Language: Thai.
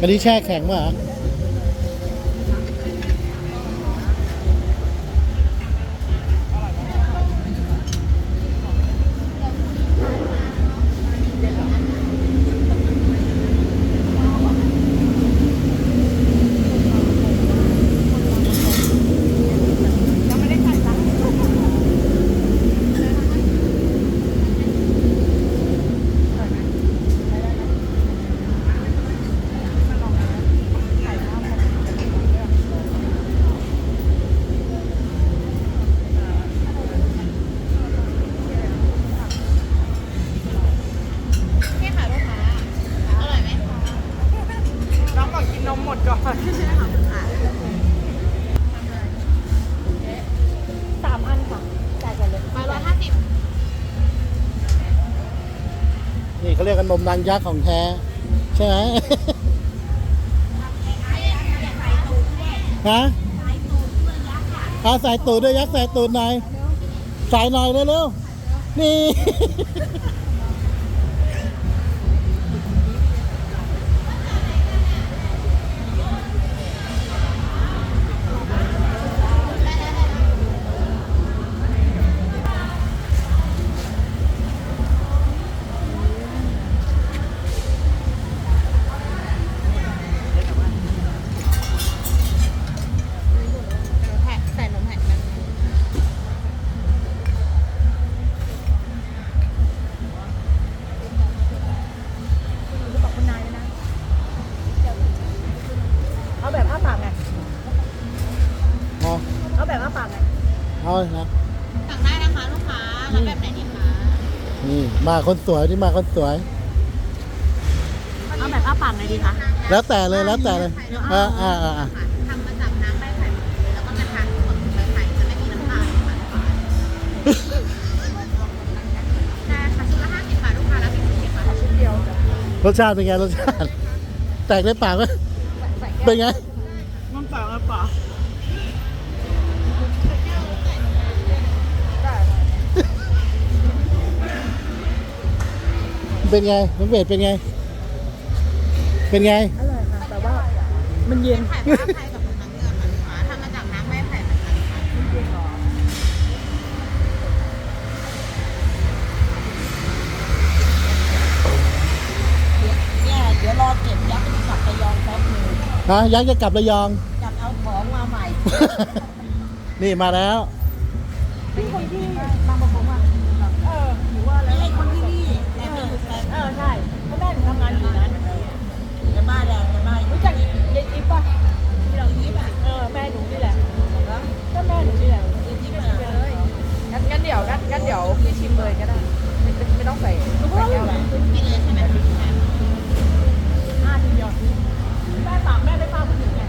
อันนี้แช่แข็งป่ะ ยังไม่ได้ใส่ซักนี่ค่ะลูกค้าอร่อยไหม น้องบอกกินนมหมดก่อน สามอันค่ะจ่ายกันเลยไปร้อยห้าสิบ นี่ เขาเรียกกันนมนางยักษ์ของแท้ ใช่ไหมฮะอาสายตูดด้วยยักษ์สายตูดหน่อยสายหน่อยเร็วๆนี่ เอาแบบอ้าปากไงเอาเอาแบบอ้าปากไงเอาเลยนะสั่งได้นะคะลูกค้ารับแบบไหนดีคะนี่มาคนสวยที่มาคนสวย เอาแบบอ้าปากไงดีคะแล้วแต่เลยแล้วแต่เลยอ่าอ่าอ่าอ่าทำมาจากน้ำใบไผ่หมดเลยแล้วก็มาทานสดใบไผ่จะไม่มีน้ำตาลค่ะได้ค่ะชุดละห้าสิบบาทลูกค้ารับเป็นสิบบาทชุดเดียวรสชาติเป็นไงรสชาติ แตกในปากไหม เป็นไงน้ำเปล่าน้ำเปล่าเป็นไงน้องเบสเป็นไง เป็นไง อร่อยค่ะ แต่ว่ามันเย็นไผ่ปลาไผ่กับนมน้ำเกลื ฮะยักษ์จะกลับระยอง จัดเอาของมาใหม่นี่มาแล้ว พี่คนที่บางประกงอะเออหรือว่าไม่แล้วใช่คนที่นี่แต่ไม่อยู่แฟนเออใช่เพราะแม่หนูทำงานอยู่นั้นจะบ้านแล้วจะบ้านรู้จักยายจิ๊บป่ะที่เราจิ๊บอะเออแม่หนูนี่แหละก็แม่หนูนี่แหละที่มางั้นงั้นเดี๋ยวงั้นงั้นเดี๋ยวพี่ชิมเลยก็ได้ไม่ไม่ไม่ต้องใส่ใส่แก้วนะกินเลยใช่ไหมห้าทีเดียว แม่ปากแม่ได้ป้าผู้หญิงไง